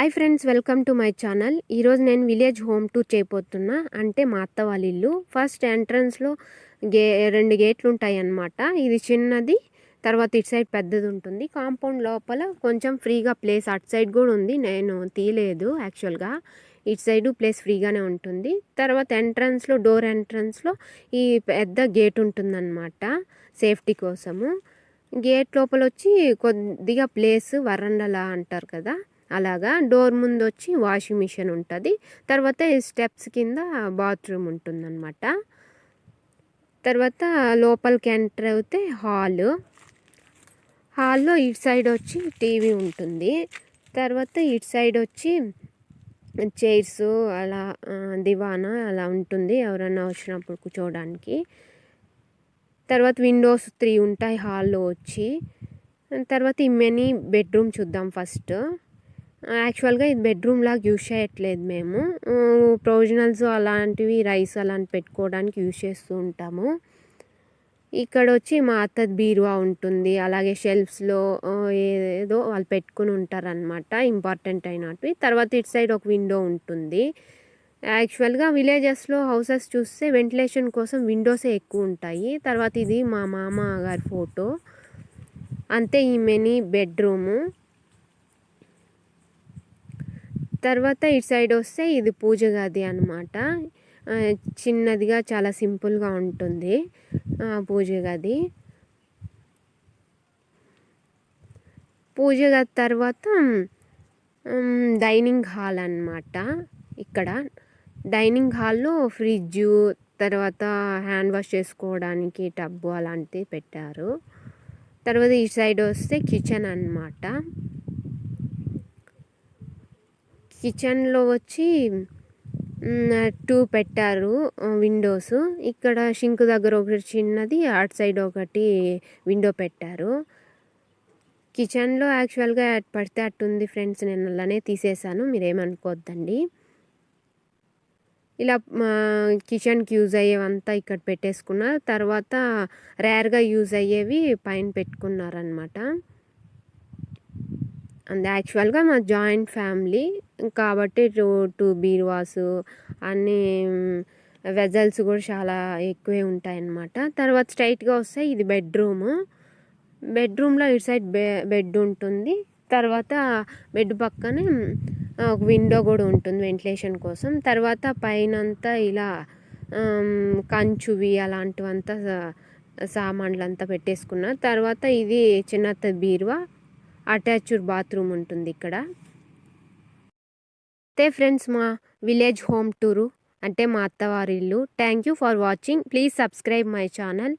Hi friends welcome to my channel ఈరోజు నేను village home tour చేయబోతున్నా. అంటే మా అత్త వాళ్ళ ఇల్లు. ఫస్ట్ ఎంట్రన్స్లో గే రెండు గేట్లు ఉంటాయి అన్నమాట ఇది చిన్నది తర్వాత ఇటు సైడ్ పెద్దది ఉంటుంది. కాంపౌండ్ లోపల కొంచెం ఫ్రీగా ప్లేస్ అటు సైడ్ కూడా ఉంది. నేను తీయలేదు యాక్చువల్గా ఇటు సైడ్ ప్లేస్ ఫ్రీగానే ఉంటుంది. తర్వాత ఎంట్రన్స్లో డోర్ ఎంట్రన్స్లో ఈ పెద్ద గేట్ ఉంటుందన్నమాట సేఫ్టీ కోసము. గేట్ లోపల వచ్చి కొద్దిగా ప్లేస్ వరండలా అంటారు కదా. అలాగా డోర్ ముందు వచ్చి వాషింగ్ మిషన్ ఉంటుంది. తర్వాత స్టెప్స్ కింద బాత్రూమ్ ఉంటుందన్నమాట. తర్వాత లోపలికి ఎంటర్ అయితే హాల్. హాల్లో ఇటు సైడ్ వచ్చి టీవీ ఉంటుంది. తర్వాత ఇటు సైడ్ వచ్చి చైర్స్ అలా దివానా అలా ఉంటుంది ఎవరైనా వచ్చినప్పుడు కూర్చోవడానికి. తర్వాత విండోస్ త్రీ ఉంటాయి హాల్లో వచ్చి. తర్వాత ఈ మెనీ బెడ్రూమ్ చూద్దాం ఫస్ట్. యాక్చువల్గా ఇది బెడ్రూమ్ లాగా యూజ్ చేయట్లేదు మేము. ప్రొవిజనల్స్ అలాంటివి రైస్ అలాంటి పెట్టుకోవడానికి యూజ్ చేస్తూ ఉంటాము. ఇక్కడ వచ్చి మా అత్తది బీరువా ఉంటుంది. అలాగే షెల్ఫ్స్లో ఏదో వాళ్ళు పెట్టుకుని ఉంటారనమాట ఇంపార్టెంట్ అయినవి తర్వాత ఇటు సైడ్ ఒక విండో ఉంటుంది. యాక్చువల్గా విలేజెస్లో హౌసెస్ చూస్తే వెంటిలేషన్ కోసం విండోసే ఎక్కువ ఉంటాయి. తర్వాత ఇది మా మామ గారి ఫోటో. అంతే ఈ మెనీ బెడ్రూము. తర్వాత ఇటు సైడ్ వస్తే ఇది పూజ గది అనమాట చిన్నదిగా చాలా సింపుల్గా ఉంటుంది పూజ గది. పూజ గది తర్వాత డైనింగ్ హాల్ అనమాట ఇక్కడ. డైనింగ్ హాల్లో ఫ్రిడ్జ్ తర్వాత హ్యాండ్ వాష్ చేసుకోవడానికి టబ్బు అలాంటివి పెట్టారు. తర్వాత ఈ సైడ్ వస్తే కిచెన్ అనమాట కిచెన్లో వచ్చి టూ పెట్టారు విండోస్. ఇక్కడ షింక్ దగ్గర ఒకటి చిన్నది అటు సైడ్ ఒకటి విండో పెట్టారు. కిచెన్లో యాక్చువల్గా పడితే అట్టుంది ఫ్రెండ్స్ నేను అలానే తీసేసాను మీరేమనుకోవద్దండి ఇలా కిచెన్కి యూజ్ అయ్యేవంతా ఇక్కడ పెట్టేసుకున్నారు. తర్వాత రేర్గా యూజ్ అయ్యేవి పైన పెట్టుకున్నారనమాట అండ్ యాక్చువల్గా మా జాయింట్ ఫ్యామిలీ కాబట్టి టూ టూ బీరువాసు అన్నీ వెజల్స్ కూడా చాలా ఎక్కువే ఉంటాయన్నమాట. తర్వాత స్ట్రైట్గా వస్తే ఇది బెడ్రూమ్. బెడ్రూమ్లో ఇటు సైడ్ బె బెడ్ ఉంటుంది. తర్వాత బెడ్ పక్కనే ఒక విండో కూడా ఉంటుంది వెంటిలేషన్ కోసం. తర్వాత పైనంతా ఇలా కంచువి అలాంటివంతా సామాన్లు అంతా పెట్టేసుకున్న. తర్వాత ఇది చిన్న బీరువా. అటాచ్డ్ బాత్రూమ్ ఉంటుంది ఇక్కడ. అయితే ఫ్రెండ్స్ మా విలేజ్ హోమ్ టూరు అంటే మా అత్తవారి ఇల్లు. Thank you for watching. Please subscribe my channel.